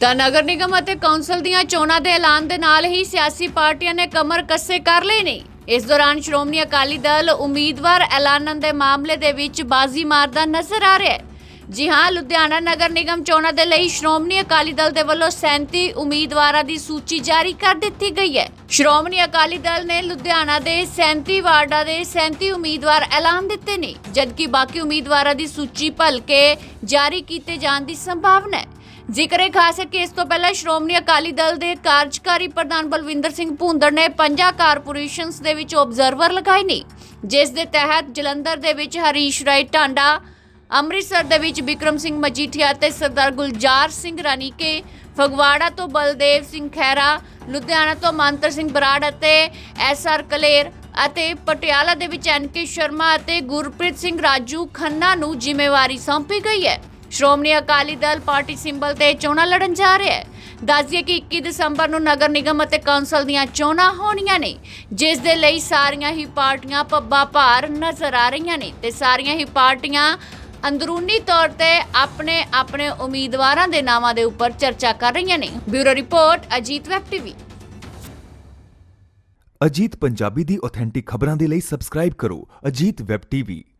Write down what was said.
ਤਾਂ ਨਗਰ ਨਿਗਮ ਅਤੇ ਕੌਂਸਲ ਦੀਆਂ ਚੋਣਾਂ ਦੇ ਐਲਾਨ ਦੇ ਨਾਲ ਹੀ ਸਿਆਸੀ ਪਾਰਟੀਆਂ ਨੇ ਕਮਰ ਕੱਸੇ ਕਰ ਲਈ ਨੇ। ਇਸ ਦੌਰਾਨ ਸ਼੍ਰੋਮਣੀ ਅਕਾਲੀ ਦਲ ਉਮੀਦਵਾਰ ਐਲਾਨਣ ਦੇ ਮਾਮਲੇ ਦੇ ਵਿੱਚ ਬਾਜ਼ੀ ਮਾਰਦਾ ਨਜ਼ਰ ਆ ਰਿਹਾ ਹੈ। ਜੀ ਹਾਂ, ਲੁਧਿਆਣਾ ਨਗਰ ਨਿਗਮ ਚੋਣਾਂ ਦੇ ਲਈ ਸ਼੍ਰੋਮਣੀ ਅਕਾਲੀ ਦਲ ਦੇ ਵੱਲੋਂ 37 ਉਮੀਦਵਾਰਾਂ ਦੀ ਸੂਚੀ ਜਾਰੀ ਕਰ ਦਿੱਤੀ ਗਈ ਹੈ। ਸ਼੍ਰੋਮਣੀ ਅਕਾਲੀ ਦਲ ਨੇ ਲੁਧਿਆਣਾ ਦੇ 37 ਵਾਰਡਾਂ ਦੇ 37 ਉਮੀਦਵਾਰ ਐਲਾਨ ਦਿੱਤੇ ਨੇ, ਜਦਕਿ ਬਾਕੀ ਉਮੀਦਵਾਰਾਂ ਦੀ ਸੂਚੀ ਭਲਕੇ ਜਾਰੀ ਕੀਤੇ ਜਾਣ ਦੀ ਸੰਭਾਵਨਾ ਹੈ। ਜ਼ਿਕਰ ਇਹ ਖਾਸ ਹੈ ਕਿ ਇਸ ਤੋਂ ਪਹਿਲਾਂ ਸ਼੍ਰੋਮਣੀ ਅਕਾਲੀ ਦਲ ਦੇ ਕਾਰਜਕਾਰੀ ਪ੍ਰਧਾਨ ਬਲਵਿੰਦਰ ਸਿੰਘ ਭੂੰਦੜ ਨੇ ਪੰਜਾਂ ਕਾਰਪੋਰੇਸ਼ਨਸ ਦੇ ਵਿੱਚ ਆਬਜ਼ਰਵਰ ਲਗਾਏ ਨੇ, ਜਿਸ ਦੇ ਤਹਿਤ ਜਲੰਧਰ ਦੇ ਵਿੱਚ ਹਰੀਸ਼ ਰਾਏ ਟਾਂਡਾ, ਅੰਮ੍ਰਿਤਸਰ ਦੇ ਵਿੱਚ ਵਿਕਰਮ ਸਿੰਘ ਮਜੀਠੀਆ ਅਤੇ ਸਰਦਾਰ ਗੁਲਜ਼ਾਰ ਸਿੰਘ ਰਾਨੀਕੇ ਫਗਵਾੜਾ ਤੋਂ ਬਲਦੇਵ ਸਿੰਘ ਖਹਿਰਾ, ਲੁਧਿਆਣਾ ਤੋਂ ਮੰਤਰ ਸਿੰਘ ਬਰਾੜ ਅਤੇ ਐਸ ਆਰ ਕਲੇਰ ਅਤੇ ਪਟਿਆਲਾ ਦੇ ਵਿੱਚ ਐਨ ਕੇ ਸ਼ਰਮਾ ਅਤੇ ਗੁਰਪ੍ਰੀਤ ਸਿੰਘ ਰਾਜੂ ਖੰਨਾ ਨੂੰ ਜ਼ਿੰਮੇਵਾਰੀ ਸੌਂਪੀ ਗਈ ਹੈ। ਸ਼੍ਰੋਮਣੀ ਅਕਾਲੀ ਦਲ ਪਾਰਟੀ ਸਿੰਬਲ ਤੇ ਚੋਣਾਂ ਲੜਨ ਜਾ ਰਿਹਾ ਹੈ। ਦੱਸਦੀਏ ਕਿ 21 ਦਸੰਬਰ ਨੂੰ ਨਗਰ ਨਿਗਮ ਅਤੇ ਕੌਂਸਲ ਦੀਆਂ ਚੋਣਾਂ ਹੋਣੀਆਂ ਨੇ, ਜਿਸ ਦੇ ਲਈ ਸਾਰੀਆਂ ਹੀ ਪਾਰਟੀਆਂ ਪੱਬਾ ਭਾਰ ਨਜ਼ਰ ਆ ਰਹੀਆਂ ਨੇ ਤੇ ਸਾਰੀਆਂ ਹੀ ਪਾਰਟੀਆਂ ਅੰਦਰੂਨੀ ਤੌਰ ਤੇ ਆਪਣੇ ਆਪਣੇ ਉਮੀਦਵਾਰਾਂ ਦੇ ਨਾਵਾਂ ਦੇ ਉੱਪਰ ਚਰਚਾ ਕਰ ਰਹੀਆਂ ਨੇ। Bureau report, Ajit web TV. Ajit Punjabi ਦੀ ਆਥੈਂਟਿਕ ਖਬਰਾਂ ਦੇ ਲਈ ਸਬਸਕ੍ਰਾਈਬ ਕਰੋ ਅਜੀਤ ਵੈਬ ਟੀਵੀ।